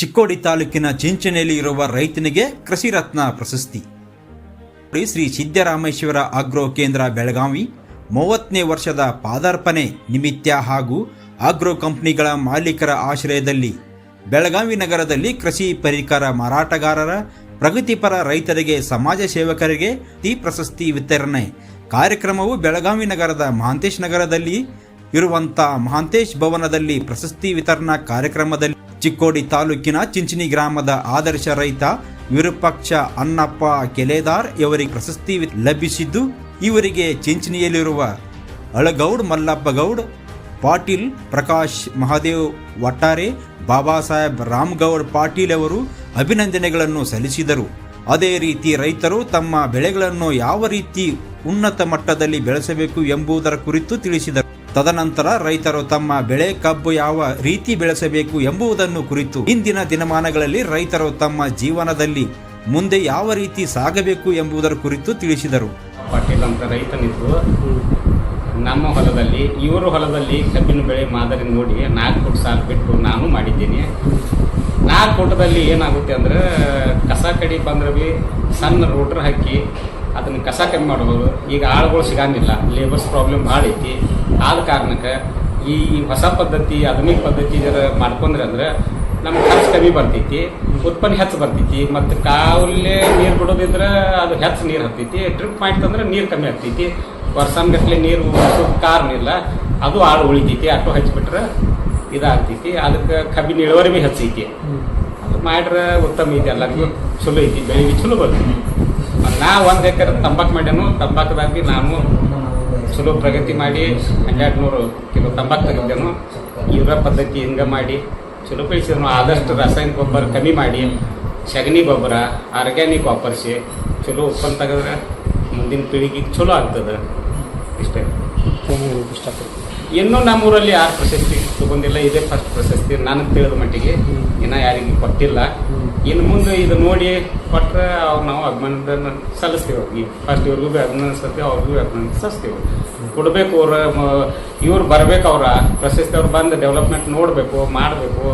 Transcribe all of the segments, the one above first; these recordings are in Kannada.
ಚಿಕ್ಕೋಡಿ ತಾಲೂಕಿನ ಚಿಂಚನೆಯಲ್ಲಿ ಇರುವ ರೈತನಿಗೆ ಕೃಷಿ ರತ್ನ ಪ್ರಶಸ್ತಿ. ಶ್ರೀ ಸಿದ್ದರಾಮೇಶ್ವರ ಆಗ್ರೋ ಕೇಂದ್ರ ಬೆಳಗಾವಿ. ಮೂವತ್ತನೇ ವರ್ಷದ ಪಾದಾರ್ಪಣೆ ನಿಮಿತ್ತ ಹಾಗೂ ಆಗ್ರೋ ಕಂಪನಿಗಳ ಮಾಲೀಕರ ಆಶ್ರಯದಲ್ಲಿ ಬೆಳಗಾವಿ ನಗರದಲ್ಲಿ ಕೃಷಿ ಪರಿಕರ ಮಾರಾಟಗಾರರ, ಪ್ರಗತಿಪರ ರೈತರಿಗೆ ಸಮಾಜ ಸೇವಕರಿಗೆ ಈ ಪ್ರಶಸ್ತಿ ವಿತರಣೆ. ಕಾರ್ಯಕ್ರಮವು ಬೆಳಗಾವಿ ನಗರದ ಮಹಾಂತೇಶ್ ನಗರದಲ್ಲಿ ಇರುವಂಥ ಮಹಾಂತೇಶ್ ಭವನದಲ್ಲಿ ಪ್ರಶಸ್ತಿ ವಿತರಣಾ ಕಾರ್ಯಕ್ರಮದಲ್ಲಿ ಚಿಕ್ಕೋಡಿ ತಾಲೂಕಿನ ಚಿಂಚಿನಿ ಗ್ರಾಮದ ಆದರ್ಶ ರೈತ ವಿರೂಪಾಕ್ಷ ಅನ್ನಪ್ಪ ಕೆಲೇದಾರ್ ಇವರಿಗೆ ಪ್ರಶಸ್ತಿ ಲಭಿಸಿದ್ದು ಇವರಿಗೆ ಚಿಂಚಿನಿಯಲ್ಲಿರುವ ಅಳಗೌಡ್ ಮಲ್ಲಪ್ಪಗೌಡ್, ಪಾಟೀಲ್ ಪ್ರಕಾಶ್ ಮಹಾದೇವ್ ವಟ್ಟಾರೆ, ಬಾಬಾ ಸಾಹೇಬ್ ರಾಮ್ಗೌಡ್ ಪಾಟೀಲ್ ಅವರು ಅಭಿನಂದನೆಗಳನ್ನು ಸಲ್ಲಿಸಿದರು. ಅದೇ ರೀತಿ ರೈತರು ತಮ್ಮ ಬೆಳೆಗಳನ್ನು ಯಾವ ರೀತಿ ಉನ್ನತ ಮಟ್ಟದಲ್ಲಿ ಬೆಳೆಸಬೇಕು ಎಂಬುದರ ಕುರಿತು ತಿಳಿಸಿದರು. ತದನಂತರ ರೈತರು ತಮ್ಮ ಬೆಳೆ, ಕಬ್ಬು ಯಾವ ರೀತಿ ಬೆಳೆಸಬೇಕು ಎಂಬುದನ್ನು ಕುರಿತು ಇಂದಿನ ದಿನಮಾನಗಳಲ್ಲಿ ರೈತರು ತಮ್ಮ ಜೀವನದಲ್ಲಿ ಮುಂದೆ ಯಾವ ರೀತಿ ಸಾಗಬೇಕು ಎಂಬುದರ ಕುರಿತು ತಿಳಿಸಿದರು. ಪಾಟೀಲ್ ಅಂತ ರೈತನಿದ್ದು, ನಮ್ಮ ಹೊಲದಲ್ಲಿ, ಇವರು ಹೊಲದಲ್ಲಿ ಕಬ್ಬಿನ ಬೆಳೆ ಮಾದರಿ ನೋಡಿ ನಾಲ್ಕು ಫುಟ್ ಸಾಲ ಬಿಟ್ಟು ನಾನು ಮಾಡಿದ್ದೀನಿ. ನಾಲ್ಕು ಫುಟದಲ್ಲಿ ಏನಾಗುತ್ತೆ ಅಂದ್ರೆ, ಕಸ ಕಡಿ ಬಂದ್ರೆ ಬಿ ಸಣ್ಣ ರೋಟ್ರ್ ಹಾಕಿ ಅದನ್ನು ಕಸ ಕಮ್ಮಿ ಮಾಡ್ಬೋದು. ಈಗ ಆಳುಗಳು ಸಿಗಂಗಿಲ್ಲ ಲೇಬರ್ಸ್ ಪ್ರಾಬ್ಲಮ್ ಭಾಳ ಐತಿ ಆದ ಕಾರಣಕ್ಕೆ ಈ ಹೊಸ ಪದ್ಧತಿ, ಆಧುನಿಕ ಪದ್ಧತಿ ಜರ ಮಾಡ್ಕೊಂಡ್ರೆ ಅಂದ್ರೆ ನಮ್ಗೆ ಖರ್ಚು ಕಮ್ಮಿ ಬರ್ತೈತಿ, ಉತ್ಪನ್ನ ಹೆಚ್ಚು ಬರ್ತೈತಿ, ಮತ್ತು ಕಾವಲ್ಲೇ ನೀರು ಬಿಡೋದಿದ್ರೆ ಅದು ಹೆಚ್ಚು ನೀರು ಹತ್ತೈತಿ ಡ್ರಿಪ್ ಮಾಡಿತಂದ್ರೆ ನೀರು ಕಮ್ಮಿ ಆಗ್ತೈತಿ ವರ್ಷಾನ್ಗಟ್ಲೆ ನೀರು ಕಾರಣ ಇಲ್ಲ, ಅದು ಆಳು ಉಳಿತೈತಿ ಆಟೋ ಹಚ್ಬಿಟ್ರೆ ಇದಾಗ್ತೈತಿ, ಅದಕ್ಕೆ ಕಬ್ಬಿನ ಇಳುವರಿ ಭೀ ಹೆಚ್ಚೈತಿ. ಅದು ಮಾಡ್ರೆ ಉತ್ತಮ ಐತಿ, ಎಲ್ಲರಿಗೂ ಚಲೋ ಐತಿ, ಬೆಳಿಗ್ಗೆ ಚಲೋ ಬರ್ತೈತಿ. ನಾ ಒಂದು ಎಕರೆ ತಂಬಾಕು ಮಾಡ್ಯಾನು, ತಂಬಾಕದಾಗ ನಾನು ಚಲೋ ಪ್ರಗತಿ ಮಾಡಿ ಹನ್ನೆರಡು ನೂರು ಕಿಲೋ ತಂಬಾಕು ತೆಗೆದೇನು ಇವರ ಪದ್ಧತಿ ಹಿಂಗೆ ಮಾಡಿ ಚಲೋ ಬೆಳೆಸಿದ್ರು ಆದಷ್ಟು ರಾಸಾಯನಿಕ ಗೊಬ್ಬರ ಕಮ್ಮಿ ಮಾಡಿ ಸಗಣಿ ಗೊಬ್ಬರ ಆರ್ಗ್ಯಾನಿಕ್ ವಾಪರಿಸಿ ಚಲೋ ಉತ್ಪನ್ನ ತೆಗೆದ್ರೆ ಮುಂದಿನ ಪೀಳಿಗೆಗೆ ಚಲೋ ಆಗ್ತದೆ. ಇಷ್ಟೇ. ಇನ್ನೂ ನಮ್ಮೂರಲ್ಲಿ ಯಾರು ಪ್ರಶಸ್ತಿ ತೊಗೊಂಡಿಲ್ಲ ಇದೇ ಫಸ್ಟ್ ಪ್ರಶಸ್ತಿ ನನಗೆ ತಿಳಿದ ಮಟ್ಟಿಗೆ. ಇನ್ನೂ ಯಾರಿಗೂ ಕೊಟ್ಟಿಲ್ಲ. ಇನ್ನು ಮುಂದೆ ಇದು ನೋಡಿ ಕೊಟ್ಟರೆ ಅವ್ರು ನಾವು ಅಭಿಮಾನ ಸಲ್ಲಿಸ್ತೀವಿ. ಅವ್ರಿಗೆ ಫಸ್ಟ್ ಇವ್ರಿಗೂ ಸಲ್ತೀವಿ ಅವ್ರಿಗೂ ಸಲ್ಲಿಸ್ತೀವಿ. ಕೊಡಬೇಕು ಅವ್ರ ಇವ್ರು ಬರ್ಬೇಕು ಅವ್ರ ಪ್ರಶಸ್ತಿ ಅವ್ರು ಬಂದು ಡೆವಲಪ್ಮೆಂಟ್ ನೋಡಬೇಕು ಮಾಡಬೇಕು.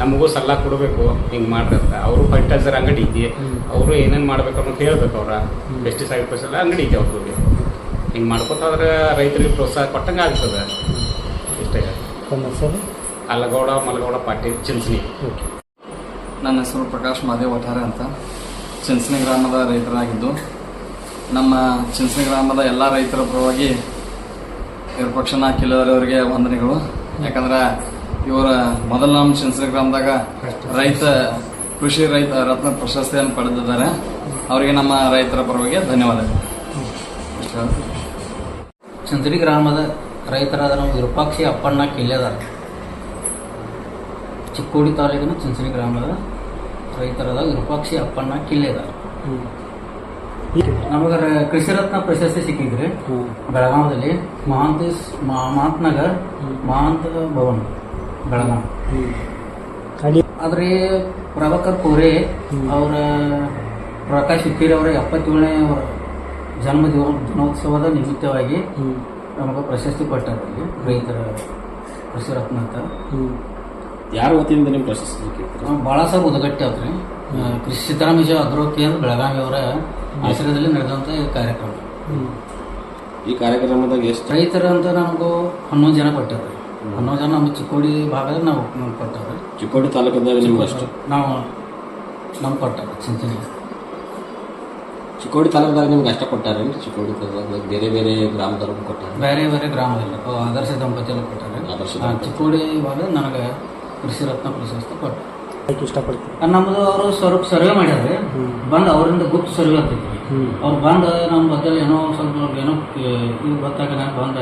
ನಮಗೂ ಸಲಹೆ ಕೊಡಬೇಕು ಹಿಂಗೆ ಮಾಡ್ರಿ ಅಂತ. ಅವರು ಫರ್ಟಿಲೈಸರ್ ಅಂಗಡಿ ಇದೆ ಅವರು ಏನೇನು ಮಾಡ್ಬೇಕು ಅನ್ನೋದು ಹೇಳ್ಬೇಕು ಅವ್ರ. ಪೆಸ್ಟಿಸೈಡ್ ಪೆಸ್ಟಿಸೈಡ್ ಅಂಗಡಿ ಇದೆ ಅವ್ರಿಗೆ ಹಿಂಗೆ ಮಾಡ್ಕೋತಾದ್ರೆ ರೈತರಿಗೆ ಪ್ರೋತ್ಸಾಹ ಕೊಟ್ಟಂಗೆ ಆಗ್ತದೆ. ಇಷ್ಟೇ. ಅಲ್ಲಗೌಡ ಮಲಗೌಡ ಪಾಟೀಲ್ ಚಿಂಚಣಿ. ನನ್ನ ಹೆಸರು ಪ್ರಕಾಶ್ ಮಾದೇವ್ ವಠಾರೆ ಅಂತ. ಚಿಂಚಣಿ ಗ್ರಾಮದ ರೈತರಾಗಿದ್ದು ನಮ್ಮ ಚಿಂಚಣಿ ಗ್ರಾಮದ ಎಲ್ಲ ರೈತರ ಪರವಾಗಿ ವಿರಪಕ್ಷನ ಕಿಲೋರವರಿಗೆ ವಂದನೆಗಳು. ಯಾಕಂದ್ರೆ ಇವರ ಮೊದಲ ನಮ್ಮ ಚಿಂಚನಿ ಗ್ರಾಮದಾಗ ರೈತ, ಕೃಷಿ ರೈತ ರತ್ನ ಪ್ರಶಸ್ತಿಯನ್ನು ಪಡೆದಿದ್ದಾರೆ. ಅವರಿಗೆ ನಮ್ಮ ರೈತರ ಪರವಾಗಿ ಧನ್ಯವಾದಗಳು. ಚಂದ್ರಿ ಗ್ರಾಮದ ರೈತರಾದ ನಮ್ಮ ವಿರೂಪಾಕ್ಷಿ ಅಪ್ಪಣ್ಣ ಕಿಲ್ಲೆದಾರ ಚಿಕ್ಕೋಡಿ ತಾಲೂಕಿನ ಚಿಂಚಣಿ ಗ್ರಾಮದ ರೈತರದ ವಿರೂಪಾಕ್ಷಿ ಅಪ್ಪಣ್ಣ ಕಿಲ್ಲೆದ ನಮಗ ಕೃಷಿರತ್ನ ಕೃಷಿ ರತ್ನ ಪ್ರಶಸ್ತಿ ಸಿಕ್ಕಿದ್ರಿ ಬೆಳಗಾವದಲ್ಲಿ ಮಹಾಂತ ಮಹಾಂತ್ ನಗರ್ ಮಹಾಂತ ಭವನ್, ಬೆಳಗಾವ್. ಆದ್ರೆ ಪ್ರಭಾಕರ್ ಕೋರೆ ಅವರ ಪ್ರಕಾಶ್ ಹುಕ್ಕೇರಿ ಅವರ ಎಪ್ಪತ್ತೇಳನೇ ಅವರ ಜನ್ಮ ದಿನೋತ್ಸವದ ನಿಮಿತ್ತವಾಗಿ ನಮಗ ಪ್ರಶಸ್ತಿ ಕೊಟ್ಟಿ ರೈತರ ಕೃಷಿ ರತ್ನ ಅಂತ. ಯಾರ ವತಿಯಿಂದ ನೀವು ಪ್ರಶಸ್ತಿ ಸಿಕ್ಕಿತ್ತು ಭಾಳ ಸರ್ ಉದಗಟ್ಟಿ ಅವ್ರಿ ಕೃಷಿ ಸಿದ್ದರಾಮಯ್ಯ ಅಗ್ರೋ ಅಂತ ಬೆಳಗಾವಿ ಅವರ ಆಶ್ರಯದಲ್ಲಿ ನಡೆದಂಥ ಈ ಕಾರ್ಯಕ್ರಮ. ಈ ಕಾರ್ಯಕ್ರಮದಾಗ ಎಷ್ಟು ರೈತರ ಅಂತ ನಮಗೂ ಹನ್ನೊಂದು ಜನ ಕೊಟ್ಟಾರೆ. ಹನ್ನೊಂದು ಜನ ನಮ್ಮ ಚಿಕ್ಕೋಡಿ ಭಾಗದಲ್ಲಿ ನಾವು ನಮ್ಗೆ ಚಿಕ್ಕೋಡಿ ತಾಲೂಕದಾಗ ನಿಮ್ಗೆ ಅಷ್ಟು? ನಾವು ನಮ್ಗೆ ಕೊಟ್ಟಾರ ಚಿಂತನೆ ಚಿಕ್ಕೋಡಿ ತಾಲೂಕದಾಗ ನಿಮ್ಗೆ ಅಷ್ಟ ಕೊಟ್ಟಾರೆ ಚಿಕ್ಕೋಡಿ ತಾಲೂಕದಾಗ ಬೇರೆ ಬೇರೆ ಗ್ರಾಮದವ್ರಿಗೂ ಕೊಟ್ಟಾರೆ. ಬೇರೆ ಬೇರೆ ಗ್ರಾಮದಲ್ಲಿ ಆದರ್ಶ ದಂಪತಿಯಲ್ಲಿ ಕೊಟ್ಟಾರೆ. ಆದರ್ಶ ಚಿಕ್ಕೋಡಿ ಭಾಗ ನನಗೆ ಕೃಷಿ ರತ್ನ ಪ್ರಶಸ್ತಿ ಕೊಟ್ಟು ಯಾಕೆ ಇಷ್ಟಪಡ್ತೀನಿ ನಮ್ಮದು ಅವರು ಸ್ವರೂಪ ಸರ್ವೆ ಮಾಡ್ಯಾರ ಬಂದು ಅವರಿಂದ ಗುಪ್ತ ಸರ್ವೆ ಆಗ್ತೈತಿ ಅವ್ರು ಬಂದು ನಮ್ಮ ಬಗ್ಗೆ ಏನೋ ಸ್ವಲ್ಪ ಅವ್ರಿಗೆ ಏನೋ ಇದು ಗೊತ್ತಾಗ ಬಂದ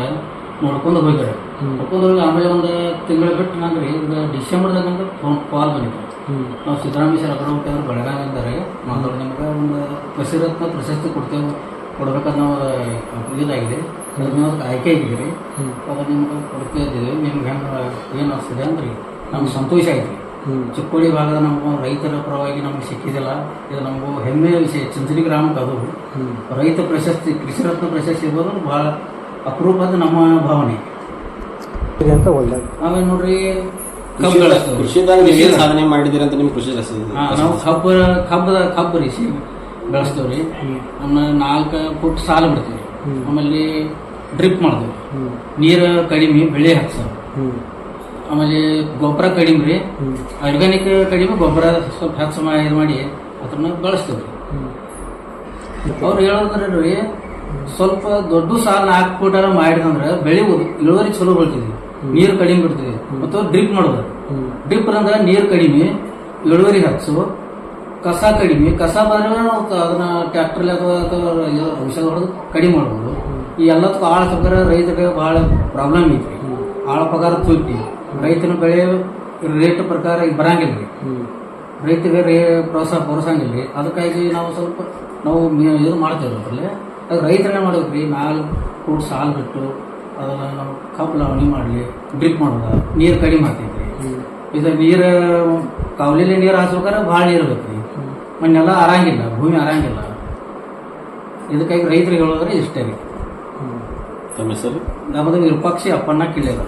ನೋಡ್ಕೊಂಡು ಹೋಗ್ಯಾರ ನೋಡ್ಕೊಂಡು ಹೋಗಿ ಆಮೇಲೆ ಒಂದು ತಿಂಗಳು ಬಿಟ್ಟು ನಂಗೆ ಈಗ ಡಿಸೆಂಬರ್ದಾಗ ನಂಗೆ ಫೋನ್ ಕಾಲ್ ಬಂದಿತ್ತು. ನಾವು ಸಿದ್ದರಾಮೇಶ್ವರ ಅಗ್ರಮುಖ ಅವರು ಇದ್ದಾರೆ ಮಾತಾಡಿ ನಿಮ್ಗೆ ಒಂದು ಕೃಷಿ ರತ್ನ ಪ್ರಶಸ್ತಿ ಕೊಡ್ತೇವೆ ಕೊಡ್ಬೇಕಂತ ನಾವು ಇದಾಗಿದೆ. ಅದ್ರ ಅದಕ್ಕೆ ಆಯ್ಕೆ ಆಗಿದ್ದೀರಿ. ಅವಾಗ ನಿಮ್ಗೆ ಕೊಡ್ತಾ ಇದ್ದೀವಿ. ನಿಮ್ಗೆ ಹೆಂಗೆ ಏನು ಅನಿಸ್ತದೆ ಅಂದ್ರೆ? ನಮ್ಗೆ ಸಂತೋಷ ಆಯಿತು. ಚಿಕ್ಕೋಡಿ ಭಾಗದ ನಮ್ಮ ರೈತರ ಪರವಾಗಿ ನಮ್ಗೆ ಸಿಕ್ಕಿದಿಲ್ಲ. ಇದು ನಮಗೂ ಹೆಮ್ಮೆಯ ವಿಷಯ. ಚಿಂಚಲಿ ಗ್ರಾಮಕ್ಕೆ ಅದು. ರೈತ ಪ್ರಶಸ್ತಿ ಕೃಷಿ ರತ್ನ ಪ್ರಶಸ್ತಿ ಇರೋದು ಭಾಳ ಅಪರೂಪದ ನಮ್ಮ ಭಾವನೆ. ಆಮೇಲೆ ನೋಡ್ರಿ ಕಬ್ಬು ಬೆಳೆಸ್ತೇವೆ ಕೃಷಿದಾಗ ನೀವು ಏನ್ ಸಾಧನೆ ಮಾಡಿದಿರಿ ಅಂತ ನಿಮ್ಗೆ ಹಾ, ನಾವು ಕಬ್ಬು ಕಬ್ಬದ ಕಬ್ಬು ಬೆಳೆಸ್ತೇವೆ ಬೆಳೆಸ್ತೇವ್ರಿ. ಆಮೇಲೆ ನಾಲ್ಕು ಫುಟ್ ಸಾಲ ಬಿಡ್ತೀವಿ ಆಮೇಲೆ ಡ್ರಿಪ್ ಮಾಡ್ತೀವಿ ನೀರು ಕಡಿಮೆ ಬೆಳೆ ಹಾಕ್ಸೋದು ಆಮೇಲೆ ಗೊಬ್ಬರ ಕಡಿಮೆ ರೀ. ಆರ್ಗ್ಯಾನಿಕ್ ಕಡಿಮೆ ಗೊಬ್ಬರ ಸ್ವಲ್ಪ ಹೆಚ್ಚು ಸಮಯ ಇದು ಮಾಡಿ ಅದನ್ನ ಬಳಸ್ತೇವೆ ಅವ್ರು ಹೇಳೋದ್ರೆ ರೀ ಸ್ವಲ್ಪ ದೊಡ್ಡ ಸಾಲ ನಾಲ್ಕು ಫೂಟರ ಮಾಡಿದಂದ್ರೆ ಬೆಳೆ ಉದ್- ಇಳುವರಿ ಚಲೋ ಬೀಳ್ತಿದ್ವಿ ನೀರು ಕಡಿಮೆ ಬಿಡ್ತೀವಿ ಮತ್ತು ಡ್ರಿಪ್ ಮಾಡೋದು. ಡ್ರಿಪ್ ಅಂದ್ರೆ ನೀರು ಕಡಿಮೆ ಇಳುವರಿ ಹೆಚ್ಚು ಕಸ ಕಡಿಮೆ ಕಸ ಬಂದ್ರೆ ನಾವು ಅದನ್ನ ಟ್ರ್ಯಾಕ್ಟರ್ ಅಥವಾ ಅಥವಾ ಔಷಧ ಹೊಡೆದು ಕಡಿಮೆ ಮಾಡ್ಬೋದು. ಈ ಎಲ್ಲದಕ್ಕೂ ಆಳ ಪಗಾರ ರೈತರಿಗೆ ಬಹಳ ಪ್ರಾಬ್ಲಮ್ ಐತಿ ಆಳ ಪಗಾರ ತುಟ್ಟಿ ರೈತನ ಬೆಳೆ ರೇಟ್ ಪ್ರಕಾರ ಈಗ ಬರಂಗಿಲ್ಲ ರೀ. ರೈತರಿಗೆ ರೇ ಪ್ರೋತ್ಸಾಹ ಪ್ರೋತ್ಸಾಹಂಗಿಲ್ಲ ರೀ. ಅದಕ್ಕಾಗಿ ನಾವು ಸ್ವಲ್ಪ ನಾವು ಮಿ- ಇದು ಮಾಡ್ತೇವೆ ಅದರಲ್ಲಿ. ಅದು ರೈತರನ್ನೇ ಮಾಡ್ಬೇಕು ರೀ. ಮ್ಯಾಲೆ ಕೂಡ್ ಸಾಲು ಬಿಟ್ಟು ಅದನ್ನು ನಾವು ಕಪ್ಪು ಲಾವಣಿ ಮಾಡಲಿ ಡ್ರಿಪ್ ಮಾಡೋದ ನೀರು ಕಡಿಮೆ ಆಗ್ತೈತಿ ಇದು ನೀರು ಕಾವಲಿಲಿ ನೀರು ಹಾಸ್ಬೇಕಾದ್ರೆ ಭಾಳ ನೀರು ಬೇಕು ರೀ. ಮಣ್ಣೆಲ್ಲ ಅರಂಗಿಲ್ಲ ಭೂಮಿ ಆರಂಗಿಲ್ಲ ಇದಕ್ಕಾಗಿ ರೈತರಿಗೆ ಹೇಳೋದ್ರೆ ಇಷ್ಟೇ ರೀ. ತಮ್ಮ ಹೆಸರು? ನಮ್ಮದು ವಿರೂಪಾಕ್ಷಿ ಅಪ್ಪಣ್ಣ ಕಿಲ್ಲೆದ